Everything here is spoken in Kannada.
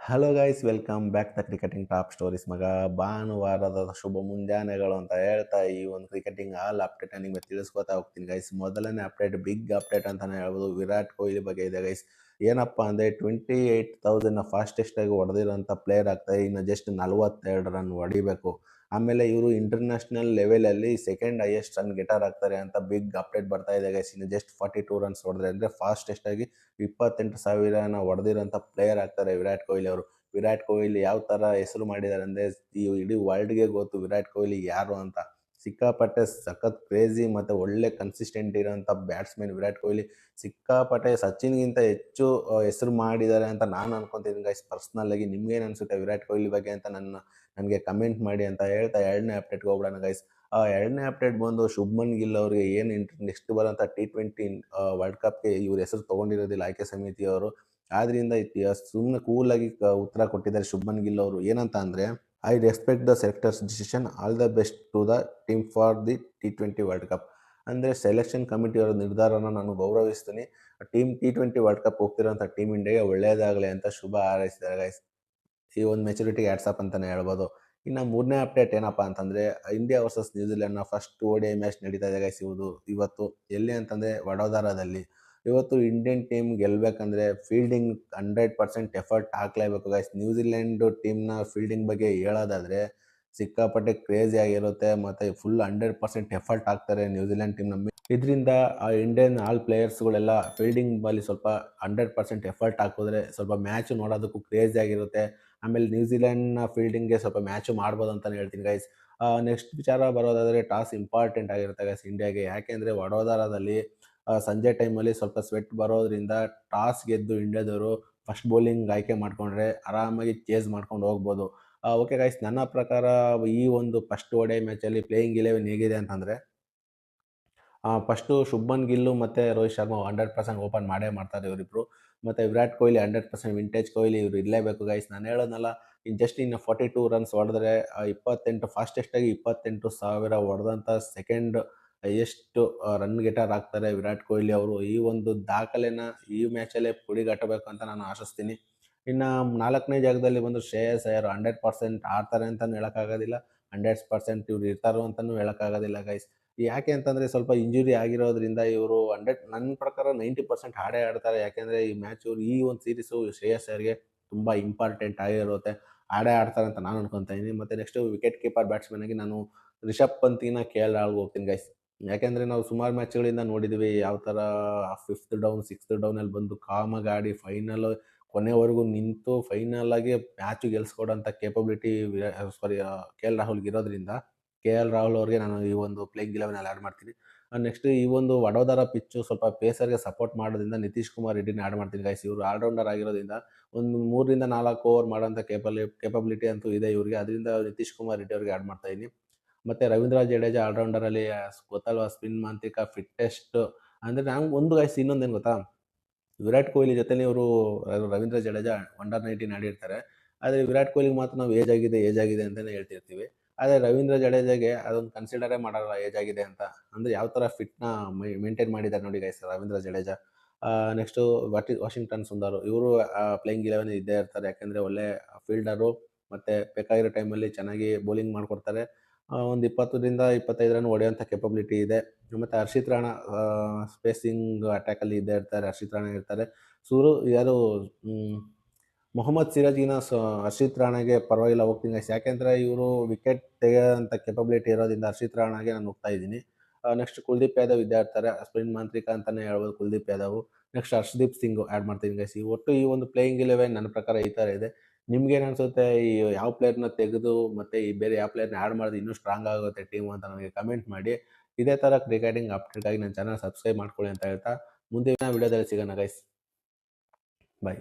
Hello guys welcome back the cricketing top stories ಮಗ, ಭಾನುವಾರದ ಶುಭ ಮುಂಜಾನೆಗಳು ಅಂತ ಹೇಳ್ತಾ ಈ ಒಂದು ಕ್ರಿಕೆಟಿಂಗ್ ಆಲ್ ಅಪ್ಡೇಟ್ ನಿಮಗೆ ತಿಳಿಸ್ಕೊತಾ ಹೋಗ್ತೀನಿ ಗೈಸ್ ಮೊದಲನೇ ಅಪ್ಡೇಟ್ ಬಿಗ್ ಅಪ್ಡೇಟ್ ಅಂತಾನೆ ಹೇಳ್ಬೋದು. ವಿರಾಟ್ ಕೊಹ್ಲಿ ಬಗ್ಗೆ ಇದೆ ಗೈಸ್ ಏನಪ್ಪ ಅಂದರೆ ಟ್ವೆಂಟಿ ಏಯ್ಟ್ ತೌಸಂಡ್ನ ಫಾಸ್ಟೆಸ್ಟಾಗಿ ಹೊಡೆದಿರೋಂಥ ಪ್ಲೇಯರ್ ಆಗ್ತಾರೆ ಇನ್ನು ಜಸ್ಟ್ ನಲ್ವತ್ತೆರಡು ರನ್ ಹೊಡಿಬೇಕು. ಆಮೇಲೆ ಇವರು ಇಂಟರ್ನ್ಯಾಷನಲ್ ಲೆವೆಲಲ್ಲಿ ಸೆಕೆಂಡ್ ಹೈಯೆಸ್ಟ್ ರನ್ ಗೆಟರ್ ಆಗ್ತಾರೆ ಅಂತ ಬಿಗ್ ಅಪ್ಡೇಟ್ ಬರ್ತಾ ಇದೆ ಗೈಸ್ ಇನ್ನು ಜಸ್ಟ್ ಫಾರ್ಟಿ ಟೂ ರನ್ಸ್ ಹೊಡೆದ್ರೆ ಅಂದರೆ ಫಾಸ್ಟೆಸ್ಟಾಗಿ ಇಪ್ಪತ್ತೆಂಟು ಸಾವಿರನ ಹೊಡೆದಿರೋಂಥ ಪ್ಲೇಯರ್ ಆಗ್ತಾರೆ ವಿರಾಟ್ ಕೊಹ್ಲಿ ಅವರು. ವಿರಾಟ್ ಕೊಹ್ಲಿ ಯಾವ ಥರ ಹೆಸರು ಮಾಡಿದ್ದಾರೆ ಅಂದರೆ ಈ ಇಡೀ ವರ್ಲ್ಡ್ಗೆ ಗೊತ್ತು. ವಿರಾಟ್ ಕೊಹ್ಲಿ ಯಾರು ಅಂತ. ಸಿಕ್ಕಾಪಟ್ಟೆ ಸಖತ್ ಕ್ರೇಜಿ ಮತ್ತು ಒಳ್ಳೆ ಕನ್ಸಿಸ್ಟೆಂಟ್ ಇರೋಂಥ ಬ್ಯಾಟ್ಸ್ಮನ್ ವಿರಾಟ್ ಕೊಹ್ಲಿ ಸಿಕ್ಕಾಪಟ್ಟೆ ಸಚಿನ್ಗಿಂತ ಹೆಚ್ಚು ಹೆಸರು ಮಾಡಿದ್ದಾರೆ ಅಂತ ನಾನು ಅನ್ಕೊತೀನಿ ಗೈಸ್ ಪರ್ಸ್ನಲ್ ಆಗಿ ನಿಮ್ಗೇನು ಅನಿಸುತ್ತೆ ವಿರಾಟ್ ಕೊಹ್ಲಿ ಬಗ್ಗೆ ಅಂತ ನನ್ನ, ನನಗೆ ಕಮೆಂಟ್ ಮಾಡಿ ಅಂತ ಹೇಳ್ತಾ ಎರಡನೇ ಅಪ್ಡೇಟ್ಗೆ ಹೋಗ್ಬಿಡೋಣ ಗೈಸ್ ಆ, ಎರಡನೇ ಅಪ್ಡೇಟ್ ಬಂದು ಶುಭ್ಮನ್ ಗಿಲ್ ಅವರಿಗೆ ಏನು ಇಂಟ್ ನೆಕ್ಸ್ಟ್ ಬರೋಂಥ ಟಿ ಟ್ವೆಂಟಿ ವರ್ಲ್ಡ್ ಕಪ್ಗೆ ಇವ್ರ ಹೆಸರು ತೊಗೊಂಡಿರೋದಿಲ್ಲ ಆಯ್ಕೆ ಸಮಿತಿಯವರು. ಆದ್ರಿಂದ ಸುಮ್ಮನೆ ಕೂಲಾಗಿ ಉತ್ತರ ಕೊಟ್ಟಿದ್ದಾರೆ ಶುಭ್ಮನ್ ಗಿಲ್ ಅವರು. ಏನಂತ ಅಂದರೆ I respect the selectors decision all the best to the team for the T twenty World Cup ಅಂದರೆ ಸೆಲೆಕ್ಷನ್ ಕಮಿಟಿಯವರ ನಿರ್ಧಾರನ ನಾನು ಗೌರವಿಸ್ತೀನಿ. Team T twenty World Cup ಹೋಗ್ತಿರೋಂಥ team ಇಂಡಿಯಾಗೆ ಒಳ್ಳೆಯದಾಗಲಿ ಅಂತ ಶುಭ ಹಾರೈಸಿದ್ದಾರೆ ಗೈಸ್ ಈ ಒಂದು ಮೆಚುರಿಟಿಗೆ ಆ್ಯಡ್ಸಪ್ ಅಂತಲೇ ಹೇಳ್ಬೋದು. ಇನ್ನು ಮೂರನೇ ಅಪ್ಡೇಟ್ ಏನಪ್ಪ ಅಂತಂದರೆ ಇಂಡಿಯಾ ವರ್ಸಸ್ ನ್ಯೂಜಿಲೆಂಡ್ನ ಫಸ್ಟ್ ಓ ಡಿ ಮ್ಯಾಚ್ ನಡೀತಾ ಇದೆ ಗೈಸ್ ಇವತ್ತು. ಎಲ್ಲಿ ಅಂತಂದರೆ, ವಡೋದರಾದಲ್ಲಿ. ಇವತ್ತು ಇಂಡಿಯನ್ ಟೀಮ್ ಗೆಲ್ಲಬೇಕಂದ್ರೆ ಫೀಲ್ಡಿಂಗ್ ಹಂಡ್ರೆಡ್ ಪರ್ಸೆಂಟ್ ಎಫರ್ಟ್ ಹಾಕ್ಲೇಬೇಕು ಗೈಸ್ ನ್ಯೂಜಿಲೆಂಡ್ ಟೀಮ್ನ ಫೀಲ್ಡಿಂಗ್ ಬಗ್ಗೆ ಹೇಳೋದಾದರೆ ಸಿಕ್ಕಾಪಟ್ಟೆ ಕ್ರೇಜಿ ಆಗಿರುತ್ತೆ, ಮತ್ತು ಫುಲ್ ಹಂಡ್ರೆಡ್ ಪರ್ಸೆಂಟ್ ಎಫರ್ಟ್ ಹಾಕ್ತಾರೆ ನ್ಯೂಜಿಲೆಂಡ್ ಟೀಮ್ನ ಇದರಿಂದ ಆ ಇಂಡಿಯನ್ ಆಲ್ ಪ್ಲೇಯರ್ಸ್ಗಳೆಲ್ಲ ಫೀಲ್ಡಿಂಗ್ ಬಲ್ಲಿ ಸ್ವಲ್ಪ ಹಂಡ್ರೆಡ್ ಪರ್ಸೆಂಟ್ ಎಫರ್ಟ್ ಹಾಕಿದ್ರೆ ಸ್ವಲ್ಪ ಮ್ಯಾಚ್ ನೋಡೋದಕ್ಕೂ ಕ್ರೇಜಿ ಆಗಿರುತ್ತೆ. ಆಮೇಲೆ ನ್ಯೂಜಿಲೆಂಡ್ನ ಫೀಲ್ಡಿಂಗ್ಗೆ ಸ್ವಲ್ಪ ಮ್ಯಾಚು ಮಾಡ್ಬೋದು ಅಂತಲೇ ಹೇಳ್ತೀನಿ ಗೈಸ್ ನೆಕ್ಸ್ಟ್ ವಿಚಾರ ಬರೋದಾದರೆ ಟಾಸ್ ಇಂಪಾರ್ಟೆಂಟ್ ಆಗಿರುತ್ತೆ ಗೈಸ್ ಇಂಡಿಯಾಗೆ ಯಾಕೆಂದರೆ ವಡೋದರಾದಲ್ಲಿ ಸಂಜೆ ಟೈಮಲ್ಲಿ ಸ್ವಲ್ಪ ಸ್ವೆಟ್ ಬರೋದ್ರಿಂದ ಟಾಸ್ ಗೆದ್ದು ಇಂಡಿಯಾದವರು ಫಸ್ಟ್ ಬೌಲಿಂಗ್ ಆಯ್ಕೆ ಮಾಡಿಕೊಂಡ್ರೆ ಆರಾಮಾಗಿ ಚೇಸ್ ಮಾಡ್ಕೊಂಡು ಹೋಗ್ಬೋದು. ಓಕೆ ಗೈಸ್ ನನ್ನ ಪ್ರಕಾರ ಈ ಒಂದು ಫಸ್ಟ್ ಓಡೆ ಮ್ಯಾಚಲ್ಲಿ ಪ್ಲೇಯಿಂಗ್ ಇಲೆವೆನ್ ಹೇಗಿದೆ ಅಂತಂದರೆ ಫಸ್ಟು ಶುಭನ್ ಗಿಲ್ಲು ಮತ್ತು Rohit Sharma hundred percent open ಮಾಡೇ ಮಾಡ್ತಾರೆ ಇವರಿಬ್ಬರು ಮತ್ತು Virat Kohli hundred percent vintage Kohli ಇವರು ಇರಲೇಬೇಕು ಗೈಸ್ ನಾನು ಹೇಳೋದಲ್ಲ ಇನ್ನು ಜಸ್ಟ್ ಇನ್ನು ಫಾರ್ಟಿ ಟೂ ರನ್ಸ್ ಹೊಡೆದ್ರೆ ಇಪ್ಪತ್ತೆಂಟು ಫಾಸ್ಟೆಸ್ಟಾಗಿ ಇಪ್ಪತ್ತೆಂಟು ಸಾವಿರ ಹೊಡೆದಂಥ ಸೆಕೆಂಡ್ ಎಷ್ಟು ರನ್ ಗೆಟರ್ ಆಗ್ತಾರೆ. ವಿರಾಟ್ ಕೊಹ್ಲಿ ಅವರು ಈ ಒಂದು ದಾಖಲೆನ ಈ ಮ್ಯಾಚಲ್ಲೇ ಪುಡಿಗಟ್ಟಬೇಕು ಅಂತ ನಾನು ಆಶಿಸ್ತೀನಿ. ಇನ್ನು ನಾಲ್ಕನೇ ಜಾಗದಲ್ಲಿ ಬಂದು ಶ್ರೇಯಸ್ ಅಯ್ಯರ್ ಹಂಡ್ರೆಡ್ ಪರ್ಸೆಂಟ್ ಆಡ್ತಾರೆ ಅಂತಲೂ ಹೇಳೋಕ್ಕಾಗೋದಿಲ್ಲ. ಹಂಡ್ರೆಡ್ ಪರ್ಸೆಂಟ್ ಇವ್ರು ಇರ್ತಾರೋ ಅಂತಲೂ ಹೇಳೋಕ್ಕಾಗೋದಿಲ್ಲ ಗೈಸ್ ಯಾಕೆ ಅಂತಂದರೆ ಸ್ವಲ್ಪ ಇಂಜುರಿ ಆಗಿರೋದ್ರಿಂದ ಇವರು ಹಂಡ್ರೆಡ್ ನನ್ನ ಪ್ರಕಾರ ನೈಂಟಿ ಪರ್ಸೆಂಟ್ ಹಾಡೇ ಆಡ್ತಾರೆ. ಯಾಕೆಂದರೆ ಈ ಮ್ಯಾಚು ಈ ಒಂದು ಸೀರೀಸು ಶ್ರೇಯಸ್ ಅಯ್ಯರ್ಗೆ ತುಂಬ ಇಂಪಾರ್ಟೆಂಟ್ ಆಗಿರುತ್ತೆ ಆಡೇ ಆಡ್ತಾರೆ ಅಂತ ನಾನು ಅನ್ಕೊತಾ ಇದ್ದೀನಿ. ಮತ್ತು ನೆಕ್ಸ್ಟು ವಿಕೆಟ್ ಕೀಪರ್ ಬ್ಯಾಟ್ಸ್ಮನ್ ಆಗಿ ನಾನು ರಿಷಬ್ ಪಂತಿನ ಕೆ ಎಲ್ ಹೋಗ್ತೀನಿ ಗೈಸ್ ಯಾಕೆಂದರೆ ನಾವು ಸುಮಾರು ಮ್ಯಾಚ್ಗಳಿಂದ ನೋಡಿದ್ವಿ ಯಾವ ಥರ ಫಿಫ್ತ್ ಡೌನ್ ಸಿಕ್ಸ್ತ್ ಡೌನಲ್ಲಿ ಬಂದು ಕಾಮಗಾಡಿ ಫೈನಲ್ ಕೊನೆವರೆಗೂ ನಿಂತು ಫೈನಲ್ ಆಗಿ ಮ್ಯಾಚು ಗೆಲ್ಸ್ಕೊಡೋಂಥ ಕೇಪಬಿಲಿಟಿ ಸಾರಿ ಕೆ ಎಲ್ ರಾಹುಲ್ಗೆ ಇರೋದ್ರಿಂದ ಕೆ ಎಲ್ ರಾಹುಲ್ ಅವ್ರಿಗೆ ನಾನು ಈ ಒಂದು ಪ್ಲೇಯಿಂಗ್ ಇಲೆವೆನಲ್ಲಿ ಆ್ಯಡ್ ಮಾಡ್ತೀನಿ. ನೆಕ್ಸ್ಟ್ ಈ ಒಂದು ವಡೋದರ ಪಿಚ್ಚು ಸ್ವಲ್ಪ ಪೇಸರ್ಗೆ ಸಪೋರ್ಟ್ ಮಾಡೋದ್ರಿಂದ ನಿತೀಶ್ ಕುಮಾರ್ ರೆಡ್ಡಿನ ಆ್ಯಡ್ ಮಾಡ್ತೀನಿ ಗೈಸ್ ಇವರು ಆಲ್ರೌಂಡರ್ ಆಗಿರೋದ್ರಿಂದ ಒಂದು ಮೂರರಿಂದ ನಾಲ್ಕು ಓವರ್ ಮಾಡೋಂಥ ಕೇಪಲಿ ಕೇಪಬಿಲಿಟಿ ಅಂತೂ ಇದೆ ಇವರಿಗೆ. ಅದರಿಂದ ನಿತೀಶ್ ಕುಮಾರ್ ರೆಡ್ಡಿ ಅವ್ರಿಗೆ ಆ್ಯಡ್ ಮಾಡ್ತಾ ಇದ್ದೀನಿ. ಮತ್ತು ರವೀಂದ್ರ ಜಡೇಜಾ ಆಲ್ರೌಂಡರಲ್ಲಿ ಗೊತ್ತಲ್ವ ಸ್ಪಿನ್ ಮಾಂತ್ರಿಕ ಫಿಟ್ಟೆಸ್ಟ್ ಅಂದರೆ ನಂಗೆ ಒಂದು ಗಾಯ್ಸ್ ಇನ್ನೊಂದೇನು ಗೊತ್ತಾ? ವಿರಾಟ್ ಕೊಹ್ಲಿ ಜೊತೆಲಿ ಇವರು ರವೀಂದ್ರ ಜಡೇಜಾ ಅಂಡರ್ ನೈನ್ಟೀನ್ ಆಡಿರ್ತಾರೆ. ಆದರೆ ವಿರಾಟ್ ಕೊಹ್ಲಿಗೆ ಮಾತ್ರ ನಾವು ಏಜ್ ಆಗಿದೆ ಏಜ್ ಆಗಿದೆ ಅಂತಲೇ ಹೇಳ್ತಿರ್ತೀವಿ. ಆದರೆ ರವೀಂದ್ರ ಜಡೇಜಾಗೆ ಅದೊಂದು ಕನ್ಸಿಡರೇ ಮಾಡಲ್ಲ ಏಜ್ ಆಗಿದೆ ಅಂತ. ಅಂದರೆ ಯಾವ ಥರ ಫಿಟ್ನ ಮೇಂಟೈನ್ ಮಾಡಿದ್ದಾರೆ ನೋಡಿ ಗೈಸ್ ರವೀಂದ್ರ ಜಡೇಜಾ. ನೆಕ್ಸ್ಟು ವಾಟಿ, ವಾಷಿಂಗ್ಟನ್ ಸುಂದರ್. ಇವರು ಪ್ಲೇಯಿಂಗ್ ಇಲೆವೆನ್ ಇದ್ದೇ ಇರ್ತಾರೆ. ಯಾಕೆಂದರೆ ಒಳ್ಳೆ ಫೀಲ್ಡರು ಮತ್ತು ಬೇಕಾಗಿರೋ ಟೈಮಲ್ಲಿ ಚೆನ್ನಾಗಿ ಬೌಲಿಂಗ್ ಮಾಡಿಕೊಡ್ತಾರೆ. ಒಂದು ಇಪ್ಪತ್ತರಿಂದ ಇಪ್ಪತ್ತೈದು ರನ್ ಹೊಡೆಯುವಂಥ ಕೆಪಬಿಲಿಟಿ ಇದೆ. ಮತ್ತು ಹರ್ಷಿತ್ ರಾಣಾ ಸ್ಪೇಸಿಂಗ್ ಅಟ್ಯಾಕಲ್ಲಿ ಇದ್ದೇ ಇರ್ತಾರೆ, ಹರ್ಷಿತ್ ರಾಣಾ ಇರ್ತಾರೆ. ಸೂರು ಯಾರು ಮೊಹಮ್ಮದ್ ಸಿರಾಜಿನ ಸ, ಹರ್ಷಿತ್ ರಾಣಾಗೆ ಪರವಾಗಿಲ್ಲ ಹೋಗ್ತೀನಿ ಯಾಕೆಂದರೆ ಇವರು ವಿಕೆಟ್ ತೆಗೆಯೋಂಥ ಕೆಪಬಿಲಿಟಿ ಇರೋದ್ರಿಂದ ಹರ್ಷಿತ್ ರಾಣಾಗೆ ನಾನು ಹೋಗ್ತಾ ಇದ್ದೀನಿ. ನೆಕ್ಸ್ಟ್ ಕುಲ್ದೀಪ್ ಯಾದವ್ ಇದ್ದೇ ಇರ್ತಾರೆ. ಸ್ಪಿನ್ ಮಾಂತ್ರಿಕ ಅಂತಲೇ ಹೇಳ್ಬೋದು ಕುಲ್ದೀಪ್ ಯಾದವ್. ನೆಕ್ಸ್ಟ್ ಹರ್ಷದೀಪ್ ಸಿಂಗ್ ಆ್ಯಡ್ ಮಾಡ್ತೀನಿ ಗೈಸ್ ಈ ಒಟ್ಟು ಈ ಒಂದು ಪ್ಲೇಯಿಂಗ್ ಇಲೆವೆನ್ ನನ್ನ ಪ್ರಕಾರ ಈ ಥರ ಇದೆ. ನಿಮ್ಗೇನು ಅನಿಸುತ್ತೆ ಈ ಯಾವ ಪ್ಲೇಯರ್ನ ತೆಗೆದು ಮತ್ತು ಈ ಬೇರೆ ಯಾವ ಪ್ಲೇಯರ್ನ ಆ್ಯಡ್ ಮಾಡಿದ್ರೆ ಇನ್ನೂ ಸ್ಟ್ರಾಂಗ್ ಆಗುತ್ತೆ ಟೀಮ್ ಅಂತ ನನಗೆ ಕಮೆಂಟ್ ಮಾಡಿ. ಇದೇ ಥರ ಕ್ರಿಕೆಟಿಂಗ್ ಅಪ್ಡೇಟಾಗಿ ನನ್ನ ಚಾನಲ್ ಸಬ್ಸ್ಕ್ರೈಬ್ ಮಾಡ್ಕೊಳ್ಳಿ ಅಂತ ಹೇಳ್ತಾ, ಮುಂದಿನ ವಿಡಿಯೋದಲ್ಲಿ ಸಿಗೋಣ ಗೈಸ್ ಬಾಯ್